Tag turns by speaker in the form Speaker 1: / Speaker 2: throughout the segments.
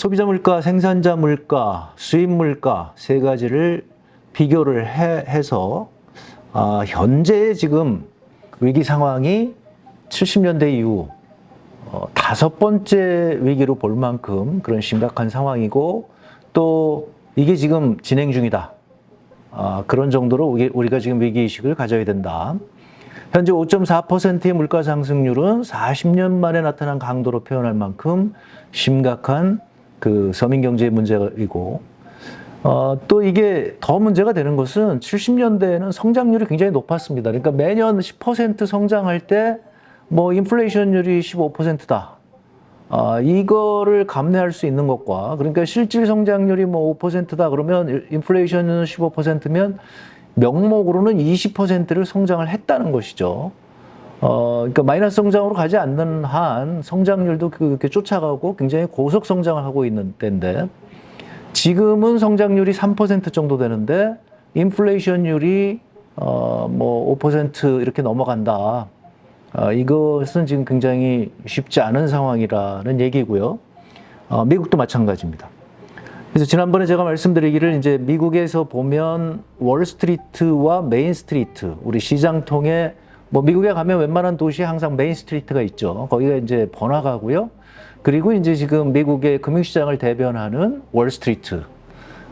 Speaker 1: 소비자 물가, 생산자 물가, 수입 물가 세 가지를 비교를 해, 해서 아, 현재 지금 위기 상황이 70년대 이후 어, 다섯 번째 위기로 볼 만큼 그런 심각한 상황이고 또 이게 지금 진행 중이다. 아, 그런 정도로 우리- 우리가 지금 위기의식을 가져야 된다. 현재 5.4%의 물가 상승률은 40년 만에 나타난 강도로 표현할 만큼 심각한 그 서민 경제 문제이고, 어, 또 이게 더 문제가 되는 것은 70년대에는 성장률이 굉장히 높았습니다. 그러니까 매년 10% 성장할 때 뭐 인플레이션율이 15%다. 아, 이거를 감내할 수 있는 것과 그러니까 실질 성장률이 뭐 5%다 그러면 인플레이션은 15%면 명목으로는 20%를 성장을 했다는 것이죠. 어, 그러니까 마이너스 성장으로 가지 않는 한 성장률도 그렇게 쫓아가고 굉장히 고속 성장을 하고 있는 때인데 지금은 성장률이 3% 정도 되는데 인플레이션율이 어, 뭐5% 이렇게 넘어간다. 어, 이것은 지금 굉장히 쉽지 않은 상황이라는 얘기고요. 어, 미국도 마찬가지입니다. 그래서 지난번에 제가 말씀드리기를 이제 미국에서 보면 월스트리트와 메인스트리트, 우리 시장통에 뭐 미국에 가면 웬만한 도시에 항상 메인 스트리트가 있죠. 거기가 이제 번화가고요. 그리고 이제 지금 미국의 금융시장을 대변하는 월스트리트.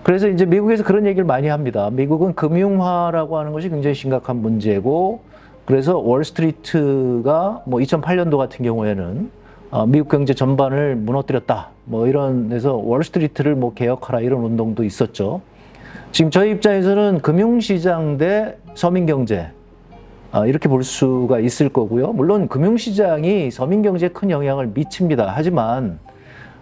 Speaker 1: 그래서 이제 미국에서 그런 얘기를 많이 합니다. 미국은 금융화라고 하는 것이 굉장히 심각한 문제고, 그래서 월스트리트가 뭐 2008년도 같은 경우에는 어, 미국 경제 전반을 무너뜨렸다. 뭐 이런 데서 월스트리트를 뭐 개혁하라 이런 운동도 있었죠. 지금 저희 입장에서는 금융시장 대 서민경제 아, 이렇게 볼 수가 있을 거고요. 물론 금융시장이 서민경제에 큰 영향을 미칩니다. 하지만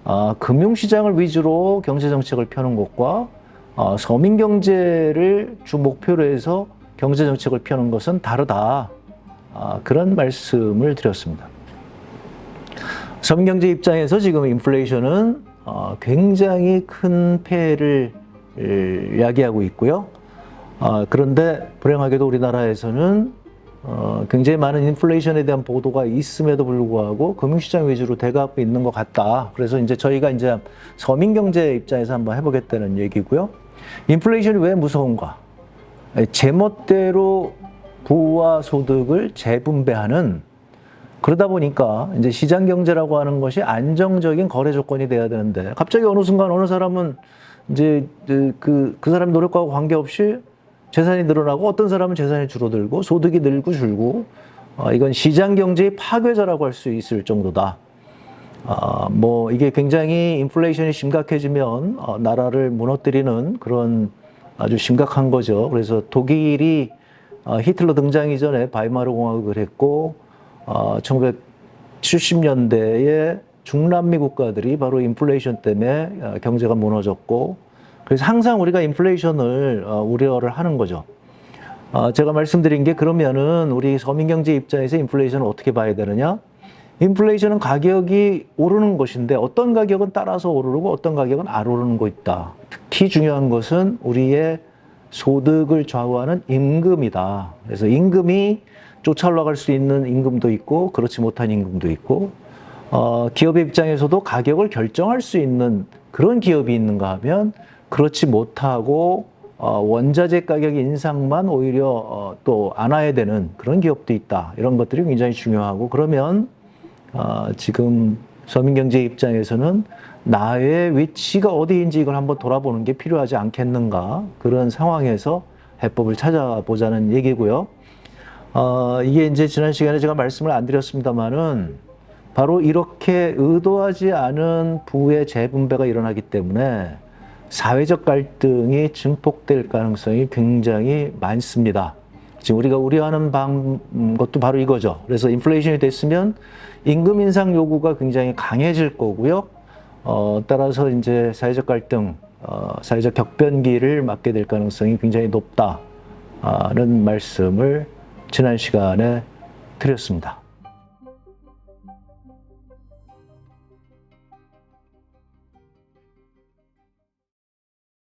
Speaker 1: 아, 금융시장을 위주로 경제정책을 펴는 것과 어, 서민경제를 주 목표로 해서 경제정책을 펴는 것은 다르다. 아, 그런 말씀을 드렸습니다. 서민경제 입장에서 지금 인플레이션은 어, 굉장히 큰 폐해를 을, 야기하고 있고요. 아, 그런데 불행하게도 우리나라에서는 어, 굉장히 많은 인플레이션에 대한 보도가 있음에도 불구하고 금융시장 위주로 돼가고 있는 것 같다. 그래서 이제 저희가 이제 서민경제 입장에서 한번 해보겠다는 얘기고요. 인플레이션이 왜 무서운가? 제멋대로 부와 소득을 재분배하는 그러다 보니까 이제 시장 경제라고 하는 것이 안정적인 거래 조건이 돼야 되는데 갑자기 어느 순간 어느 사람은 이제 그, 그 사람 노력과 관계없이 재산이 늘어나고 어떤 사람은 재산이 줄어들고 소득이 늘고 줄고 어, 이건 시장 경제의 파괴자라고 할 수 있을 정도다. 아, 뭐 이게 굉장히 인플레이션이 심각해지면 어, 나라를 무너뜨리는 그런 아주 심각한 거죠. 그래서 독일이 어, 히틀러 등장 이전에 바이마르 공화국을 했고 어, 1970년대에 중남미 국가들이 바로 인플레이션 때문에 어, 경제가 무너졌고 그래서 항상 우리가 인플레이션을 어, 우려를 하는 거죠. 어, 제가 말씀드린 게 그러면은 우리 서민 경제 입장에서 인플레이션을 어떻게 봐야 되느냐? 인플레이션은 가격이 오르는 것인데 어떤 가격은 따라서 오르고 어떤 가격은 안 오르는 거 있다. 특히 중요한 것은 우리의 소득을 좌우하는 임금이다. 그래서 임금이 쫓아 올라갈 수 있는 임금도 있고 그렇지 못한 임금도 있고 어, 기업의 입장에서도 가격을 결정할 수 있는 그런 기업이 있는가 하면 그렇지 못하고 어, 원자재 가격 인상만 오히려 어, 또 안아야 되는 그런 기업도 있다. 이런 것들이 굉장히 중요하고 그러면 어, 지금 서민경제 입장에서는 나의 위치가 어디인지 이걸 한번 돌아보는 게 필요하지 않겠는가 그런 상황에서 해법을 찾아보자는 얘기고요. 어, 이게 이제 지난 시간에 제가 말씀을 안 드렸습니다만은 바로 이렇게 의도하지 않은 부의 재분배가 일어나기 때문에 사회적 갈등이 증폭될 가능성이 굉장히 많습니다. 지금 우리가 우려하는 방 것도 바로 이거죠. 그래서 인플레이션이 됐으면 임금 인상 요구가 굉장히 강해질 거고요. 어, 따라서 이제 사회적 갈등, 어, 사회적 격변기를 맞게 될 가능성이 굉장히 높다는 말씀을 지난 시간에 드렸습니다.